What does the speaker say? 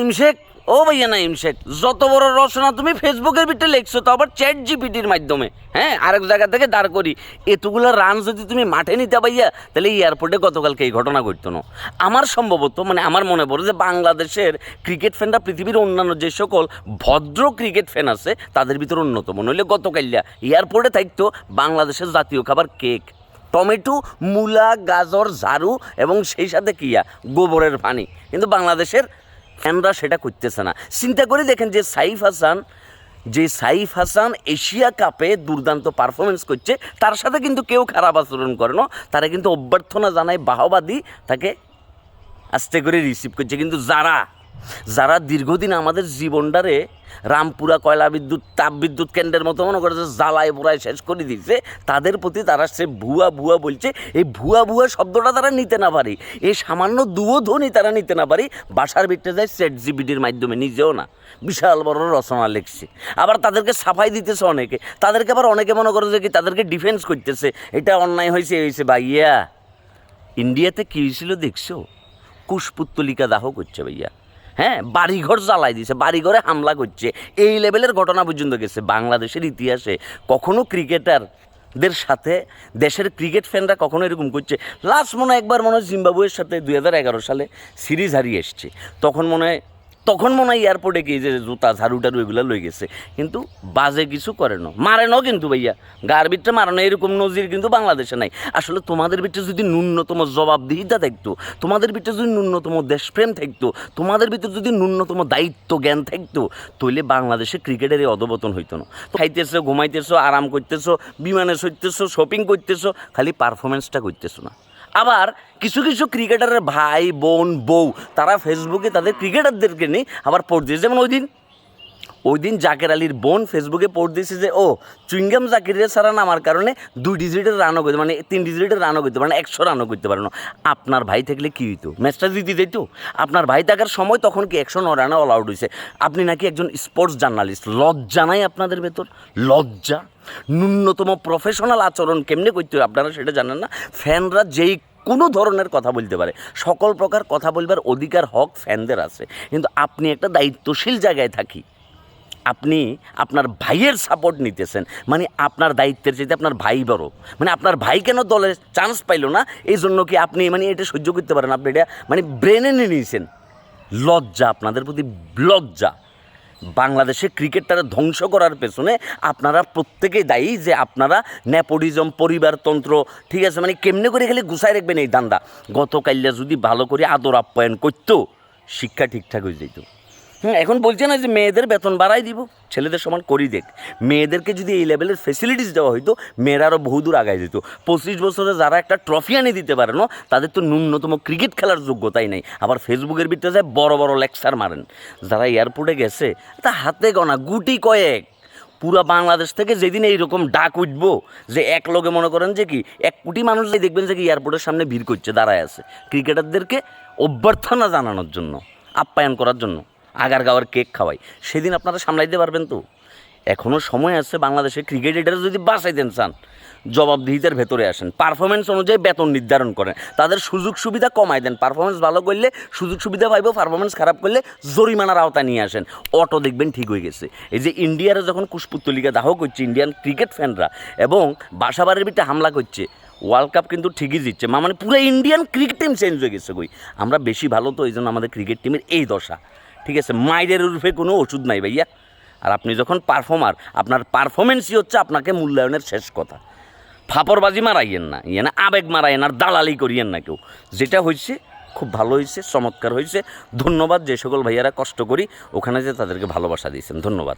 ইমশেক, ও ভাইয়া না ইমশেক, যত বড় রচনা তুমি ফেসবুকের ভিতরে লিখছো, তো আবার চ্যাট জিপিটির মাধ্যমে। হ্যাঁ আরেক জায়গা থেকে দাঁড় করি। এতগুলো রান যদি তুমি মাঠে নিতে পাইয়া তাহলে এয়ারপোর্টে গতকালকে এই ঘটনা ঘটতো না। আমার সম্ভবত মানে আমার মনে পড়ে যে বাংলাদেশের ক্রিকেট ফ্যানরা পৃথিবীর অন্যান্য যে সকল ভদ্র ক্রিকেট ফ্যান আছে, তাদের ভিতরে অন্যতম। নইলে গতকাল্যা এয়ারপোর্টে থাকতো বাংলাদেশের জাতীয় খাবার কেক টমেটো, মূলা, গাজর, ঝাড়ু এবং সেই সাথে কিয়া গোবরের পানি। কিন্তু বাংলাদেশের ফ্যানরা সেটা করতেছে না। চিন্তা করে দেখেন যে সাইফ হাসান, যে সাইফ হাসান এশিয়া কাপে দুর্দান্ত পারফরমেন্স করছে, তার সাথে কিন্তু কেউ খারাপ আচরণ করে না। তারা কিন্তু অভ্যর্থনা জানায় বাহবাদী, তাকে আস্তে করে রিসিভ করছে। কিন্তু যারা যারা দীর্ঘদিন আমাদের জীবনটারে রামপুরা কয়লা বিদ্যুৎ, তাপ বিদ্যুৎ কেন্দ্রের মতো মনে করেছে, জ্বালায় পোড়ায় শেষ করে দিয়েছে, তাদের প্রতি তারা সে ভুয়া ভুয়া বলছে, এই ভুয়া ভুয়া শব্দটা তারা নিতে না পারি। এই সামান্য দুও ধ্বনি তারা নিতে না পারি, বাসার ভিতরে যায় সেট জিবিটির মাধ্যমে, নিজেও না। বিশাল বড় রচনা লিখছে। আবার তাদেরকে সাফাই দিতেছে অনেকে। তাদেরকে আবার অনেকে মনে করে যে কি, তাদেরকে ডিফেন্স করতেছে। এটা অন্যায় হয়েছে হয়েছে, ভাইয়া। ইন্ডিয়াতে কী হয়েছিল দেখছ? কুশপুত্তলিকা দাহ করছে, ভাইয়া। হ্যাঁ বাড়িঘর জ্বালাই দিছে, বাড়িঘরে হামলা করছে। এই লেভেলের ঘটনা পর্যন্ত গেছে বাংলাদেশের ইতিহাসে। কখনো ক্রিকেটার দের সাথে দেশের ক্রিকেট ফ্যানরা কখনো এরকম করছে। লাস্ট মনে হয় একবার মনে হয় জিম্বাবুয়ের সাথে দুই হাজার এগারো সালে সিরিজ হারিয়ে এসছে। তখন মনে হয় তখন মনে হয় এয়ারপোর্টে গিয়ে যে জুতা, ঝাড়ু টাড়ু এগুলো লই গেছে। কিন্তু বাজে কিছু করে না। মারে ন কিন্তু ভাইয়া। গার ভিতরে না এরকম নজির কিন্তু বাংলাদেশে নাই। আসলে তোমাদের ভিতরে যদি ন্যূনতম জবাবদিহিতা থাকতো, তোমাদের ভিতরে যদি ন্যূনতম দেশপ্রেম থাকতো, তোমাদের ভিতরে যদি ন্যূনতম দায়িত্ব জ্ঞান থাকতো, তাহলে বাংলাদেশে ক্রিকেটের এই অধবতন হইতো না। খাইতেছো, ঘুমাইতেছো, আরাম করতেছো, বিমানে চড়তেছো শপিং করতেছো, খালি পারফরমেন্সটা করতেছো না। আবার কিছু কিছু ক্রিকেটারের ভাই, বোন, বউ, তারা ফেসবুকে তাদের ক্রিকেটারদেরকে নিয়ে আবার পোস্ট দিয়েছে। যেমন ওই দিন ওই দিন জাকের আলীর বোন ফেসবুকে পোস্ট দিয়েছে যে, ও, চুইংগাম জাকিরের সারা নামার কারণে দুই ডিজিটের রানও করতে মানে তিন ডিজিটের রানও করতে পারে না, একশো রানও করতে পারে না। আপনার ভাই থাকলে কী হইতো? ম্যাচটা জিতে যেত আপনার ভাই থাকার সময় তখন কি একশো ন রানে অল আউট হয়েছে আপনি নাকি একজন স্পোর্টস জার্নালিস্ট লজ্জা নাই আপনাদের ভেতর? লজ্জা? ন্যূনতম প্রফেশনাল আচরণ কেমনে করতে হয় আপনারা সেটা জানেন না? ফ্যানরা যেই কোনো ধরনের কথা বলতে পারে। সকল প্রকার কথা বলবার অধিকার হক ফ্যানদের আছে। কিন্তু আপনি একটা দায়িত্বশীল জায়গায় থাকি। আপনি আপনার ভাইয়ের সাপোর্ট নিতেছেন। মানে আপনার দায়িত্বের চাইতে আপনার ভাই বড়। মানে আপনার ভাই কেন দলে চান্স পাইলো না? এই জন্য কি আপনি মানে এটা সহ্য করতে পারেন? আপনি এটা মানে ব্রেনে নিয়ে নিয়েছেন। লজ্জা, আপনাদের প্রতি লজ্জা। বাংলাদেশে ক্রিকেটটারে ধ্বংস করার পেছনে আপনারা প্রত্যেকেই দায়ী যে আপনারা নেপোটিজম পরিবারতন্ত্র, ঠিক আছে? মানে কেমনে করে খালি গুছাই রাখবেন এই দান্দা গতকাল্যা যদি ভালো করে আদর আপ্যায়ন করতো, শিক্ষা ঠিকঠাক হয়ে যেত। হুম এখন বলছে না যে মেয়েদের বেতন বাড়াই দিব। ছেলেদের সমান করি দেখ। মেয়েদেরকে যদি এই লেভেলের ফেসিলিটিস দেওয়া হইতো, মেয়েরা আরও বহুদূর আগায় যেত। পঁচিশ বছরে যারা একটা ট্রফি আনি দিতে পারে না, তাদের তো ন্যূনতম ক্রিকেট খেলার যোগ্যতাই নেই। আবার ফেসবুকের ভিতরে যায় বড় বড় লেকচার মারেন। যারা এয়ারপোর্টে গেছে, তা হাতে গনা গুটি কয়েক। পুরা বাংলাদেশ থেকে যেদিন এইরকম ডাক উঠবো, যে এক লোকে মনে করেন যে কি, এক কোটি মানুষ দেখবেন যে কি এয়ারপোর্টের সামনে ভিড় করছে, দাঁড়ায় আছে। ক্রিকেটারদেরকে অভ্যর্থনা জানানোর জন্য, আপ্যায়ন করার জন্য। আগার গাওয়ার কেক খাওয়াই। সেদিন আপনারা সামলাইতে পারবেন তো। এখনও সময় আছে বাংলাদেশে ক্রিকেটার যদি বাঁচাইতেন চান, জবাবদিহিতার ভেতরে আসেন। পারফরমেন্স অনুযায়ী বেতন নির্ধারণ করেন। তাদের সুযোগ সুবিধা কমাই দেন। পারফরমেন্স ভালো করলে, সুযোগ সুবিধা পাইব পারফরমেন্স খারাপ করলে জরিমানার আওতা নিয়ে আসেন। অটো দেখবেন ঠিক হয়ে গেছে। এই যে ইন্ডিয়ারে যখন কুশপুত্তলিকা দাহ করছে, ইন্ডিয়ান ক্রিকেট ফ্যানরা, এবং বাসাবাড়ির ভিতরে হামলা করছে ওয়ার্ল্ড কাপ কিন্তু ঠিকই মা মানে পুরো ইন্ডিয়ান ক্রিকেট টিম চেঞ্জ হয়ে গেছে কই। আমরা বেশি ভালো তো এই জন্য আমাদের ক্রিকেট টিমের এই দশা। ঠিক আছে মাইরের রূপে কোনো ওষুধ নাই ভাইয়া। আর আপনি যখন পারফর্মার আপনার পারফরমেন্সই হচ্ছে আপনাকে মূল্যায়নের শেষ কথা। ফাপরবাজি মারাইয়েন না ইয়ে না আবেগ মারাইয়েন আর দালালি করিয়েন না কেউ। যেটা হয়েছে খুব ভালো হয়েছে চমৎকার হয়েছে ধন্যবাদ যে সকল ভাইয়ারা কষ্ট করি, ওখানে যে তাদেরকে ভালোবাসা দিয়েছেন। ধন্যবাদ।